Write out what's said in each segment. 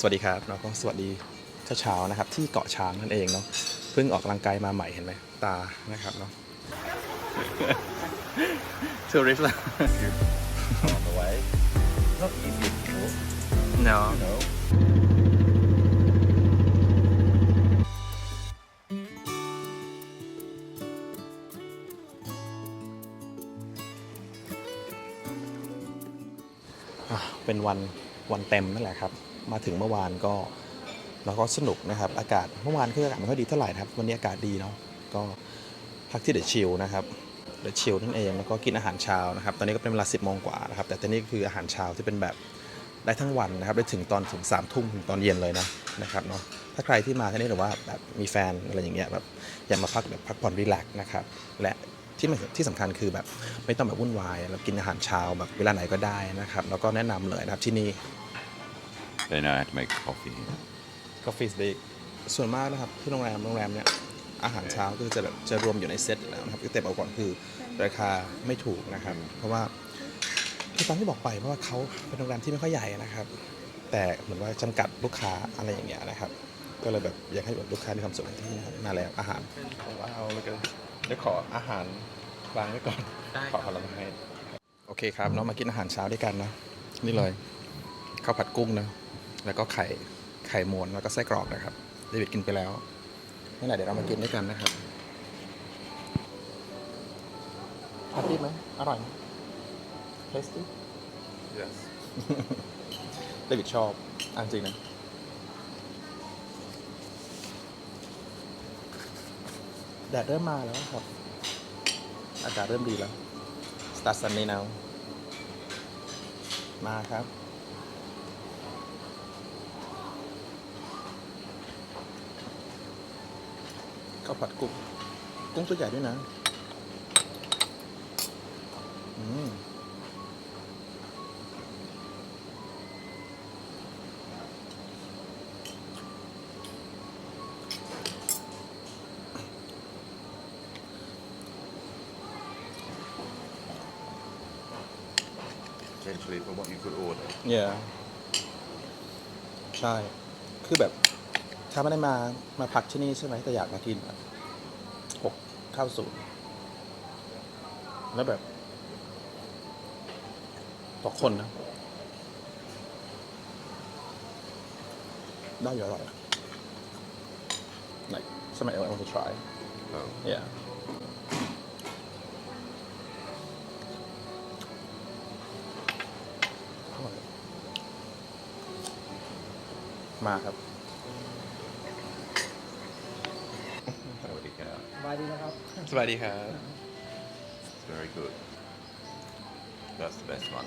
สวัสดีครับแล้วก็สวัสดีเช้าๆนะครับ ที่เกาะช้างนั่นเองเนาะเพิ่งออกกำลังกายมาใหม่เห็นไหมตานะครับเนาะทัวริสต์ละ on the way. Not easy to walk, no you know. อะเป็นวันวันเต็มนั่นแหละครับ มาถึงเมื่อวานก็เราก็สนุกนะครับ อากาศเมื่อวานคืออากาศไม่ค่อยดีเท่าไหร่นะครับ วันนี้อากาศดีเนาะก็พักที่เดอะชิลนะครับเดอะชิลนั่นเองแล้วก็กินอาหารเช้านะครับ ตอนนี้ก็เป็นเวลา10โมงกว่านะครับ แต่ตอนนี้คืออาหารเช้าที่เป็นแบบได้ทั้งวันนะครับได้ถึงตอนถึง3ามทุ่มถึงตอนเย็นเลยนะนะครับเนาะถ้าใครที่มาที่นี่หรือว่าแบบมีแฟนอะไรอย่างเงี้ยแบบอยากมาพักแบบพักผ่อนรีแลกซ์นะครับและที่ที่สำคัญคือแบบไม่ต้องแบบวุ่นวายแล้วกินอาหารเช้าแบบเวลาไหนก็ได้นะครับ แล้วก็แนะนำเลยนะครับที่นี่ They know how to make coffee here. กาแฟสเบกส่วนมากนะครับที่โรงแรมโรงแรมเนี่ยอาหารเช้าก็จะแบบจะรวมอยู่ในเซตอยู่แล้วนะครับแต่บอกก่อนคือราคาไม่ถูกนะครับ เพราะว่าที่ตามที่บอกไปเพราะว่าเขาเป็นโรงแรมที่ไม่ค่อยใหญ่นะครับ แต่เหมือนว่าจำกัดลูกค้าอะไรอย่างเงี้ยนะครับ ก็เลยแบบอยากให้แบบลูกค้ามีความสุขที่นี่มาแล้วอาหารว้าวแล้วก็เดี๋ยวขออาหารวางไว้ก่อนขอผลไม้โอเคครับเรามากินอาหารเช้าด้วยกันนะนี่เลยข้าวผัดกุ้งนะ แล้วก็ไข่ไข่ม้วนแล้วก็ไส้กรอกนะครับเดวิดกินไปแล้วนี่แหละเดี๋ยวเรามากินด้วยกันนะครับทานดีไหมอร่อยไหมเทสตี้ Yes. เดวิดชอบอันจริงนะแดดเริ่มมาแล้วครับ อากาศเริ่มดีแล้ว start sunny now มาครับ ข้าวผัดกุ้งกุ้งตัวใหญ่ด้วยนะอืม Essentially for what you could order. yeah ใช่ คือแบบ ถ้าไม่ได้มามาพักที่นี่ใช่ไหมแต่อยากมากินแบบหกข้าวสูตรแล้วแบบต่อคนนะ ได้อยู่อร่อย like something I want to try Oh. yeah อร่อยมาครับ It's very good. That's the best one.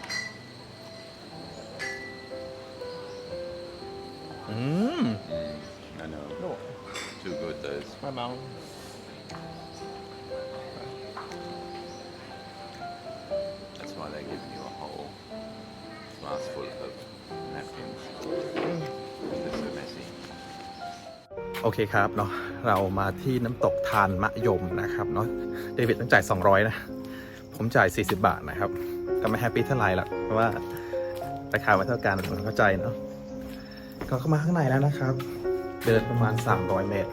Mmm. mm, I know. Too good those mouth. That's why they're giving you a whole glass full of napkins. Mm. อืม They're so messy. โอเคครับเนาะ เรามาที่น้ำตกทานมะยมนะครับเนาะเดวิดต้องจ่าย 200 นะ ผมจ่าย 40 บาทนะครับ ก็ไม่แฮปปี้เท่าไหร่หรอกเพราะว่าราคาไม่เท่ากันผมเข้าใจเนาะก็เข้ามาข้างในแล้วนะครับ เดินประมาณ 300 เมตร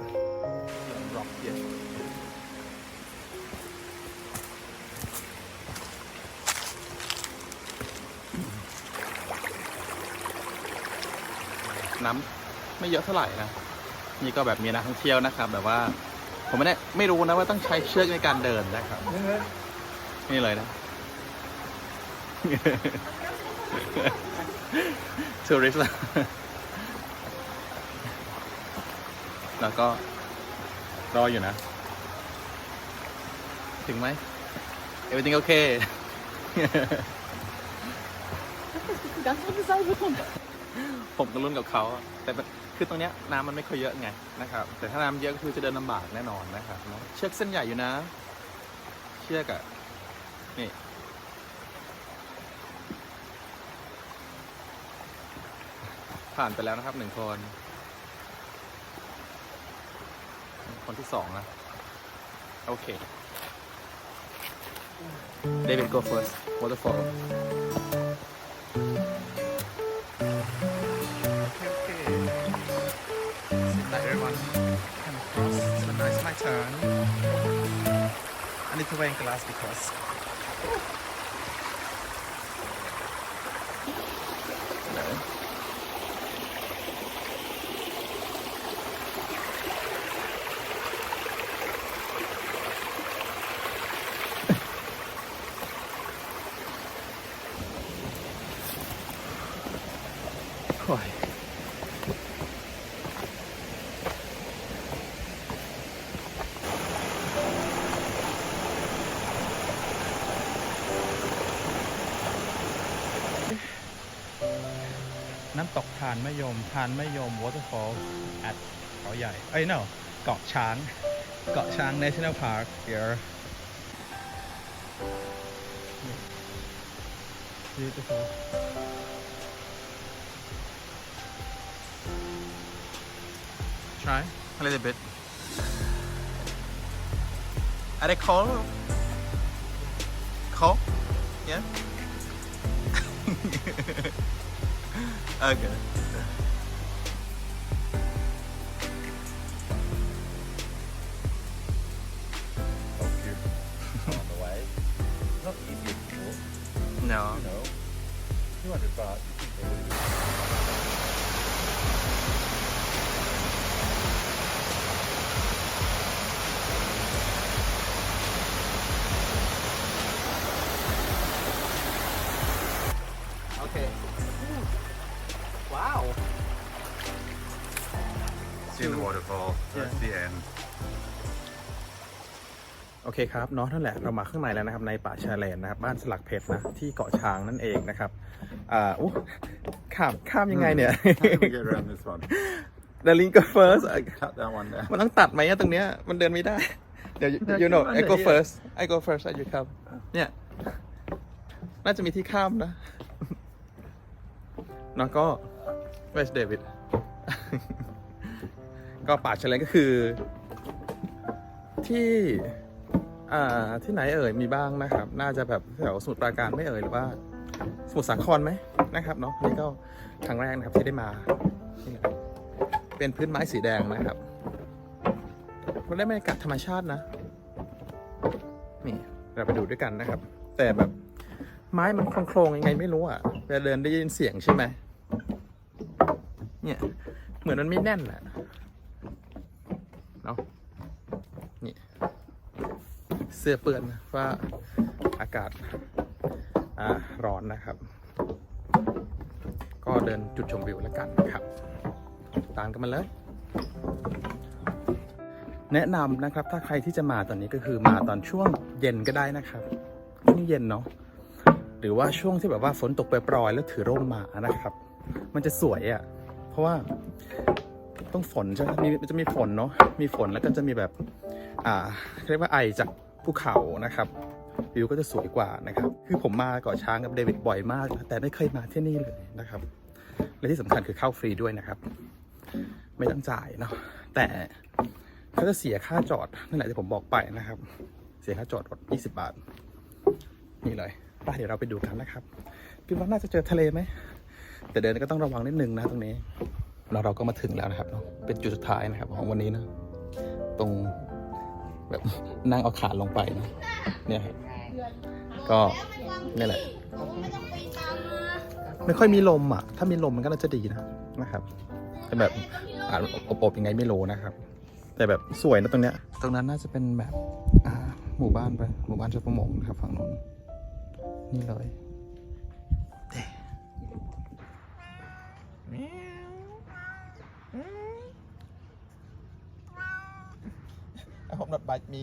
น้ำไม่เยอะเท่าไหร่นะ นี่ก็แบบมีนักท่องเที่ยวนะครับ แบบว่าผมไม่ได้ไม่รู้นะว่าต้องใช้เชือกในการเดินนะครับ นี่เลยนะ ทัวริสต์ละแล้วก็รออยู่นะ ถึงไหม everything okay ganz andere Seite kommt. ผมก็ลุ้นกับเขาอะแต่แบบ คือตรงเนี้ยน้ำมันไม่ค่อยเยอะไงนะครับ แต่ถ้าน้ำเยอะก็คือจะเดินลำบากแน่นอนนะครับเนอะเชือกเส้นใหญ่อยู่นะ เชือกอะนี่ผ่านไปแล้วนะครับหนึ่งคน คนที่สองนะ โอเค David go first waterfall come across. So now it's my turn. I need to wear glass because. น้ำตกทานมะยม ทานมะยม waterfall at เขาใหญ่เอ้ย no เกาะช้าง เกาะช้าง national park here beautiful try a little bit are they cold cold yeah okay Help you on the way. Not easy to walk, no you know. 200 baht, you think they would okay See the waterfall. That's the end. โอเคครับเนาะนั่นแหละเรามาข้างในแล้วนะครับในป่าชายเลนนะครับบ้านสลักเพชรนะที่เกาะช้างนั่นเองนะครับอ่าอู้ข้ามข้ามยังไงเนี่ย How do we get around this one? The link go first Cut that one down. มันต้องตัดไหมอะตรงเนี้ยมันเดินไม่ได้ เดี๋ยวได้ you know ขึ้นมา I go เลย first I go first I you come เนี่ยน่าจะมีที่ข้ามนะ แล้วก็ Where's David ก็ป่าชายเลนก็คือ ที่อ่าที่ไหนเอ่ยมีบ้างนะครับ น่าจะแบบแถวสมุทรปราการไม่เอ่ยหรือว่า สมุทรสาครไหมนะครับเนาะนี่ก็ครั้งแรกนะครับที่ได้มานี่แหละเป็นพื้นไม้สีแดงนะครับก็ได้บรรยากาศธรรมชาตินะ นี่เราไปดูด้วยกันนะครับ แต่แบบไม้มันโครงๆยังไงไม่รู้อะเวลาเดินได้ยินเสียงใช่ไหมเนี่ย เหมือนมันไม่แน่นแหละเนาะนี่ เสื้อเปื้อนว่าอากาศร้อนนะครับ ก็เดินจุดชมวิวแล้วกันนะครับ ตามกันมาเลยแนะนำนะครับ ถ้าใครที่จะมาตอนนี้ก็คือมาตอนช่วงเย็นก็ได้นะครับ ช่วงเย็นเนาะหรือว่าช่วงที่แบบว่าฝนตกปล่อยๆแล้วถือร่มมานะครับ มันจะสวยอะ่ะเพราะว่าต้องฝนใช่ไหมมีมันจะมีฝนเนาะมีฝนแล้วก็จะมีแบบ อ่าเรียกว่าไอจาก ภูเขานะครับวิวก็จะสวยกว่านะครับ คือผมมาเกาะช้างกับเดวิดบ่อยมากนะแต่ไม่เคยมาที่นี่เลยนะครับ และที่สำคัญคือเข้าฟรีด้วยนะครับ ไม่ต้องจ่ายเนาะแต่เขาจะเสียค่าจอดนั่นแหละที่ผมบอกไปนะครับ เสียค่าจอดรถ20 บาท นี่เลยไปเดี๋ยวเราไปดูกันนะครับคิดว่าน่าจะเจอทะเลไหมแต่เดินก็ต้องระวังนิดนึงนะตรงนี้เราเราก็มาถึงแล้วนะครับเนาะเป็นจุดสุดท้ายนะครับของวันนี้นะตรง แบบนั่งเอาขาลงไปนะเนี่ยครับก็นี่แหละ ไม่ค่อยมีลมอะ ถ้ามีลมมันก็น่าจะดีนะนะครับแต่แบบอ่าอบๆยังไงไม่รู้นะครับ แต่แบบสวยนะตรงเนี้ย ตรงนั้นน่าจะเป็นแบบอ่าหมู่บ้านไปหมู่บ้านชาวประมงนะครับฝั่งนู้นนี่เลยเด้ I hope not bite me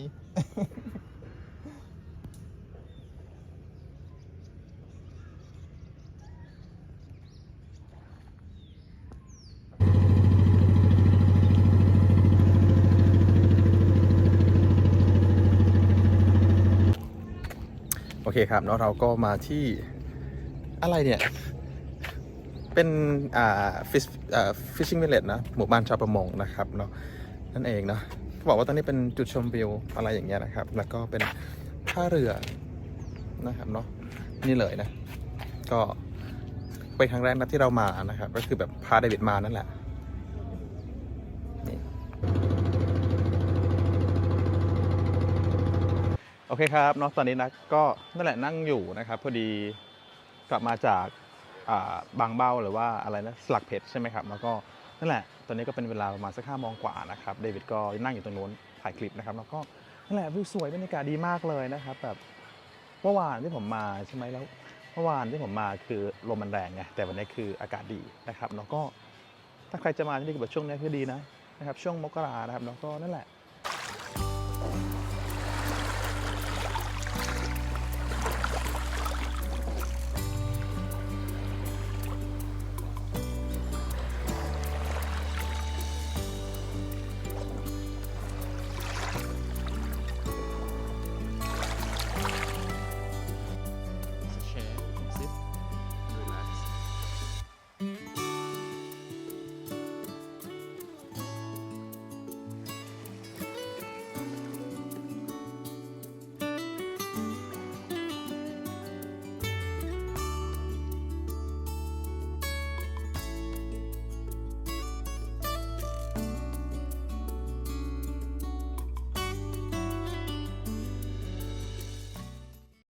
โอเคครับแล้วเราก็มาที่อะไรเนี่ย เป็นอ่าฟิชอ่าฟิชชิงวิลเลจนะ หมู่บ้านชาวประมงนะครับเนาะนั่นเองเนาะ บอกว่าตอนนี้เป็นจุดชมวิวอะไรอย่างเงี้ยนะครับ แล้วก็เป็นท่าเรือนะครับเนาะนี่เลยนะ ก็เป็นครั้งแรกนะที่เรามานะครับ ก็คือแบบพาเดวิดมานั่นแหละโอเคครับเนาะตอนนี้นะก็นั่นแหละนั่งอยู่นะครับ พอดีกลับมาจากบางเบ้าหรือว่าอะไรนะสลักเพชรใช่ไหมครับแล้วก็ นั่นแหละ ตอนนี้ก็เป็นเวลาประมาณสักห้าโมงกว่านะครับ เดวิดก็นั่งอยู่ตรงนู้นถ่ายคลิปนะครับ แล้วก็นั่นแหละวิวสวยบรรยากาศดีมากเลยนะครับแบบเมื่อวานที่ผมมาใช่ไหมแล้วเมื่อวานที่ผมมาคือลมมันแรงไงแต่วันนี้คืออากาศดีนะครับแล้วก็ถ้าใครจะมาที่นี่ก็แบบช่วงนี้คือดีนะนะครับช่วงมกรานะครับแล้วก็นั่นแหละ